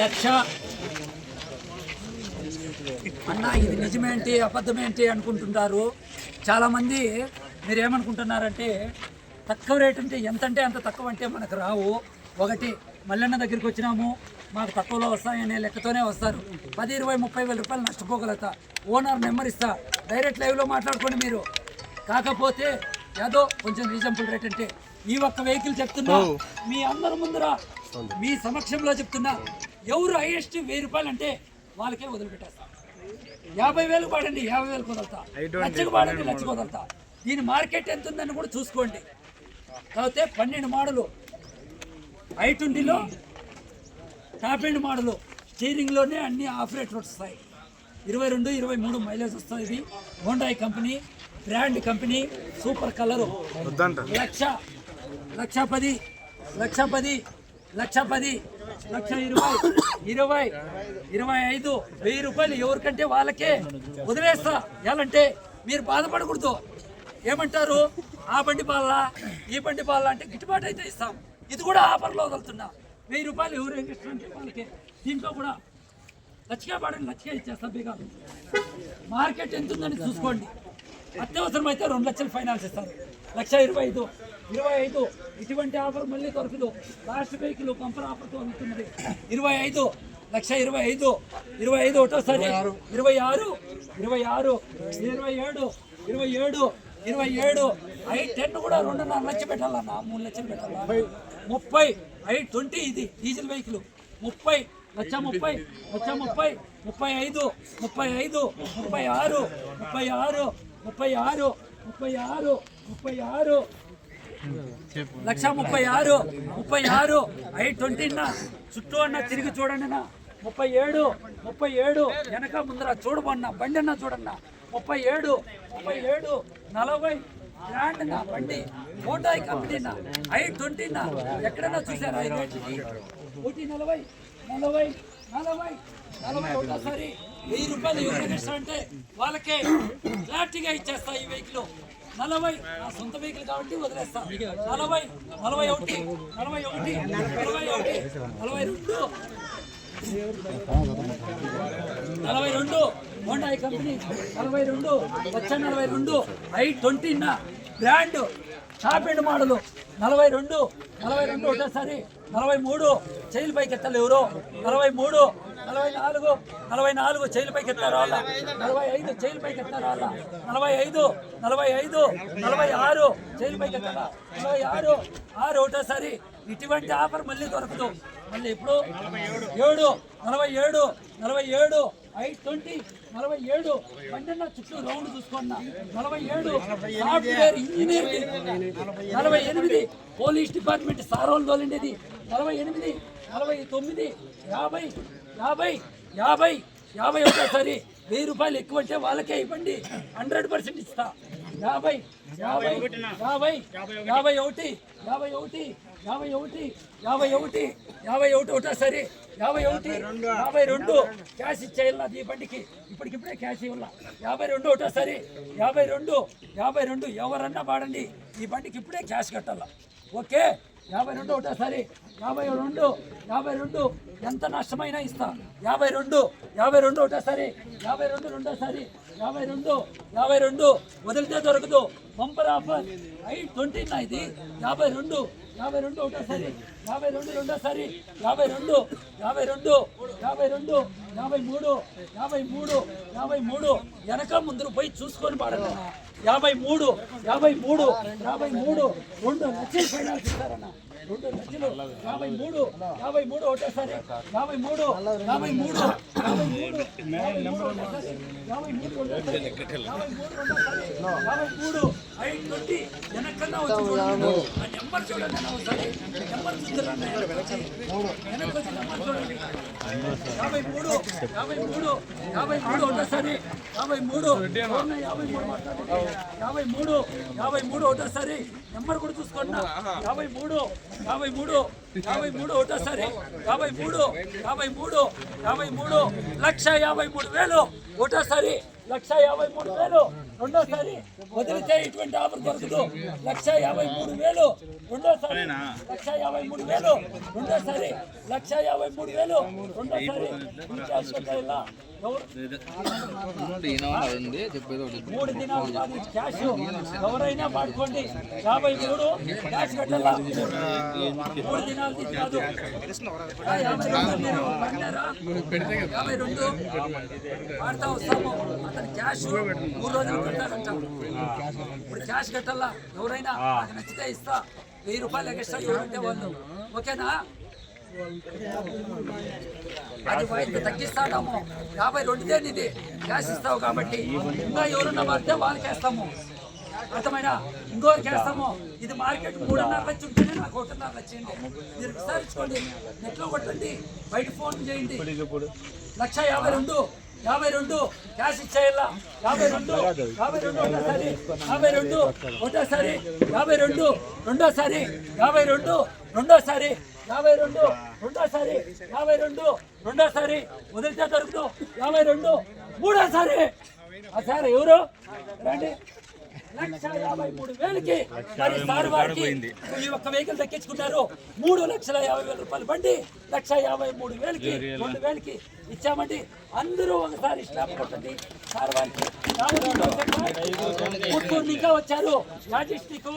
లక్ష. అన్న ఇది నిజమేంటి అబద్ధమేంటి అనుకుంటుంటారు చాలామంది మీరు ఏమనుకుంటున్నారంటే తక్కువ రేట్ అంటే ఎంత అంటే అంత తక్కువ అంటే మనకు రావు. ఒకటి మల్లన్న దగ్గరికి వచ్చినాము మాకు తక్కువలో వస్తాయనే లెక్కతోనే వస్తారు. పది ఇరవై ముప్పై వేల రూపాయలు నష్టపోగలుగుతా. ఓనర్ నెంబర్ ఇస్తా. డైరెక్ట్ లైవ్లో మాట్లాడుకోండి మీరు. కాకపోతే ఏదో కొంచెం రీజనబుల్ రేట్ అంటే ఈ ఒక్క వెహికల్ చెప్తున్నా మీ అందరి ముందర మీ సమక్షంలో చెప్తున్నా. ఎవరు హైయెస్ట్ వెయ్యి రూపాయలు అంటే వాళ్ళకే వదిలిపెట్టేస్తా. యాభై వేలు పాడండి యాభై వేలు కుదరతా. లక్షకు పాడండి లక్షకు కుదరతా. దీని మార్కెట్ ఎంత ఉందని కూడా చూసుకోండి. కాకపోతే పన్నెండు మోడలు. ఐ ట్వంటీలో టాప్ ఎండ్ మోడలు. స్టీరింగ్లోనే అన్ని ఆపరేటర్ వస్తాయి. ఇరవై రెండు ఇరవై మూడు మైలేజ్ వస్తుంది ఇది. Hyundai company brand company super colour. Lakh lakh పది లక్ష పది లక్ష పది. లక్ష ఇరవై ఇరవై ఇరవై ఐదు వెయ్యి రూపాయలు ఎవరికంటే వాళ్ళకే వదిలేస్తా. ఎలాంటే మీరు బాధపడకూడదు. ఏమంటారు? ఆ బండి పాల ఈ బండి పాల అంటే గిట్టుబాటు అయితే ఇస్తాం. ఇది కూడా ఆఫర్లో వదులుతున్నా. వెయ్యి రూపాయలు ఎవరు ఎక్కిస్తుంటే వాళ్ళకే. దీంట్లో కూడా లచ్చిగా పడండి లచ్చిగా ఇచ్చేస్తాం బీగా. మార్కెట్ ఎంత ఉందని చూసుకోండి. అత్యవసరం అయితే రెండు లక్షలు ఫైనాన్స్ ఇస్తారు. లక్ష ఇరవై ఐదు ఇరవై ఐదు. ఇటువంటి ఆఫర్ మళ్ళీ దొరకదు. లాస్ట్ వెహికల్ కంపర్ ఆఫర్తో అందుతున్నది. ఇరవై ఐదు. లక్ష ఇరవై ఐదు. ఇరవై ఐదు ఒకటోసారి. ఇరవై ఆరు. ఇరవై ఆరు. ఇరవై ఏడు. ఇరవై ఏడు. ఇరవై ఏడు. ఐ టెన్ కూడా రెండున్నర లక్ష పెట్టాలన్నా. మూడు లక్షలు పెట్టాలా? ముప్పై. ఐ ట్వంటీ ఇది. Diesel vehicle. ముప్పై. లక్ష ముప్పై. లక్ష ముప్పై. ముప్పై ఐదు. ముప్పై ఐదు. ముప్పై ఆరు. ముప్పై ఆరు. ముప్పై ఆరు. ముప్పై ఆరు. ముప్పై ఆరు. లక్ష ముప్పై ఆరు ముప్పై ఆరు ఐ ట్వంటీనా? చుట్టూ అన్న తిరిగి చూడండి అన్న. ముప్పై ఏడు ముప్పై ఏడు వెనక ముందర చూడబన్న బండి అన్న చూడన్న. ముప్పై ఏడు ముప్పై ఏడు నలభై గ్రాండ్ నా బండి. మోటాయి కంపెనీనా? ఐ ట్వంటీనా? ఎక్కడన్నా చూసారా? ఈ నలభై నలభై నలభై నలభై ఒకసారి. వెయ్యి రూపాయలు ఎవరికి ఇస్తా అంటే వాళ్ళకే క్లారిటీగా ఇచ్చేస్తా ఈ వెహికల్ నలభై నా సొంత వెహికల్ కాబట్టి వదిలేస్తా. నలభై నలభై ఒకటి నలభై ఒకటి నలభై ఒకటి నలభై రెండు. నలభై రెండు హోండా కంపెనీ నలభై రెండు వచ్చ నలభై రెండు i twenty brand shop and model. నలభై రెండు నలభై రెండు ఒకటేసారి నలభై మూడు చైల్ పైకి ఎవరు? నలభై మూడు నలభై నాలుగు నలభై నాలుగు చైల్ పైకి ఎత్తారు వాళ్ళ. నలభై ఐదు చైల్ పైకి ఎత్తారు వాళ్ళ. నలభై ఐదు నలభై ఐదు నలభై ఆరు చైల్ పైకి ఎత్తారా నలభై ఆరు ఆరు ఒకటేసారి. ఇటువంటి ఆఫర్ మళ్ళీ దొరకదు. మళ్ళీ ఇప్పుడు ఏడు నలభై ఏడు నలభై ఏడు ఐ ట్వంటీ నలభై ఏడు. బండన్న చుట్టూ రౌండ్ చూసుకున్నా నలభై ఏడు. Software engineer. నలభై ఎనిమిది. పోలీస్ డిపార్ట్మెంట్ సారోలు తోలిండేది. నలభై ఎనిమిది నలభై తొమ్మిది యాభై యాభై యాభై యాభై ఒకటోసారి వెయ్యి రూపాయలు ఎక్కువ అంటే వాళ్ళకే ఇవ్వండి. హండ్రెడ్ పర్సెంట్ ఇస్తా. యాభై యాభై యాభై యాభై ఒకటి. యాభై ఒకటి యాభై ఒకటి యాభై ఒకటి యాభై ఒకటి సరే యాభై ఒకటి యాభై రెండు క్యాష్ ఇచ్చేయాల ఈ బండికి. ఇప్పటికిప్పుడే క్యాష్ ఇవ్వాల. యాభై రెండు ఒకటో సరే యాభై రెండు యాభై రెండు ఎవరన్నా పాడండి ఈ బండికి ఇప్పుడే క్యాష్ కట్టాల. ఓకే? యాభై రెండు ఒకటోసారి. యాభై రెండు యాభై రెండు ఎంత నష్టమైనా ఇస్తా. యాభై రెండు యాభై రెండు ఒకటోసారి. యాభై రెండు రెండోసారి. యాభై రెండు యాభై రెండు వదిలితే దొరకదు. బంపర్ ఆఫర్ ఐ ట్వంటీ నా ఇది. యాభై రెండు యాభై రెండు ఒకటోసారి యాభై రెండు రెండోసారి యాభై రెండు యాభై రెండు యాభై రెండు యాభై మూడు యాభై మూడు యాభై మూడు. వెనక ముందు పోయి చూసుకొని పాడన్నా యాభై మూడు యాభై మూడు యాభై మూడు. రెండు లక్షలు ఫైనాన్స్ ఇస్తారన్న రెండు లక్షలు. యాభై మూడు. యాభై మూడు ఒకటేసారి యాభై మూడు. యాభై మూడు. యాభై మూడు. యాభై మూడు యాభై ఐదు ట్వంటీ వెనకన్నా వచ్చి నెంబర్ నెంబర్ నెంబర్ చూడండి. యాభై మూడు యాభై మూడు యాభై మూడు ఒకసారి యాభై మూడు అవునా, యాభై మూడు మాట్లాడండి. యాభై మూడు యాభై మూడు ఒకటేసారి నెంబర్ కూడా చూసుకోండి యాభై మూడు యాభై మూడు యాభై మూడు ఒకటేసారి యాభై మూడు యాభై మూడు యాభై మూడు లక్ష యాభై మూడు వేలు ఒకటేసారి లక్ష యాభై మూడు వేలు. రెండోసారి వదిలితే ఇటువంటి ఆఫర్ దొరకదు. లక్ష యాభై మూడు వేలు. రెండోసారి లక్ష యాభై మూడు వేలు. రెండోసారి లక్ష యాభై మూడు వేలు. రెండోసారి ఉంది చెప్పేది ఒకటి మూడు దినాలు క్యాష్ ఎవరైనా పడుకోండి యాభై మూడు క్యాష్ కట్టాలా మూడు దినాలు కాదు యాభై రెండు వాడుతా వస్తాము అతను క్యాష్ మూడు రోజులు కట్టాలంట ఇప్పుడు క్యాష్ కట్టాలా ఎవరైనా నచ్చితే ఇస్తా. వెయ్యి రూపాయలు ఎక్స్ట్రా ఎవరంటే వాళ్ళు. ఓకేనా? అది వైద్య తగ్గిస్తాము యాభై రెండుదే ఇది. క్యాష్ ఇస్తావు కాబట్టి ఇంకా ఎవరున్న పడితే వాళ్ళకి వేస్తాము అర్థమైనా ఇంకోరికి వేస్తాము ఇది మార్కెట్ మూడున్నర లక్ష ఉంటేనే నాకు ఒకటిన్నర లక్షండి మీరు విచారించుకోండి. నెట్లో కొట్టండి. బయట ఫోన్ చేయండి. లక్ష యాభై రెండు యాభై రెండు క్యాష్ ఇచ్చేయాల? యాభై రెండు యాభై రెండు ఒకటోసారి యాభై రెండు ఒకటోసారి యాభై రెండు రెండోసారి యాభై రెండు రెండోసారి యాభై రెండు రెండోసారి యాభై రెండు రెండోసారి వదిలితే దొరుకుతూ యాభై రెండు మూడోసారి. ఆ సార్ ఎవరు? రండి. లక్ష యాభై మూడు వేలకి మరి సార్ వారికి ఈ ఒక్క వెహికల్ దక్కించుకున్నారు మూడు లక్షల యాభై వేల రూపాయలు బండి లక్ష యాభై మూడు వేలకి రెండు వేలకి ఇచ్చామండి. అందరూ ఒకసారి స్టాప్ కొట్టండి. సార్ వారికి ఇంకా వచ్చారు. యా డిస్టిక్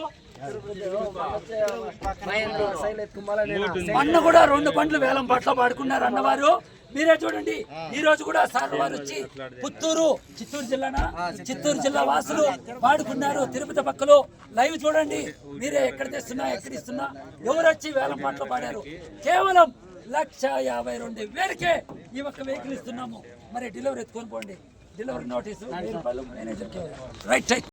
మొన్న కూడా రెండు బండ్లు వేలం పట్ల పాడుకున్నారు అన్నవారు. మీరే చూడండి. ఈ రోజు కూడా సార్ వారు వచ్చి పుత్తూరు చిత్తూరు జిల్లానా? చిత్తూరు జిల్లా వాసులు పాడుకున్నారు తిరుపతి పక్కలో. లైవ్ చూడండి. మీరే ఎక్కడ తెస్తున్నా ఎక్కడ ఇస్తున్నా. ఎవరు వచ్చి వేలం పాటలు పాడారు? కేవలం లక్ష యాభై రెండు వేలకే ఈ ఒక్క వెహికల్ ఇస్తున్నాము. మరి డెలివరీ ఎత్తుకొని పోండి. Delivery notice. Right right.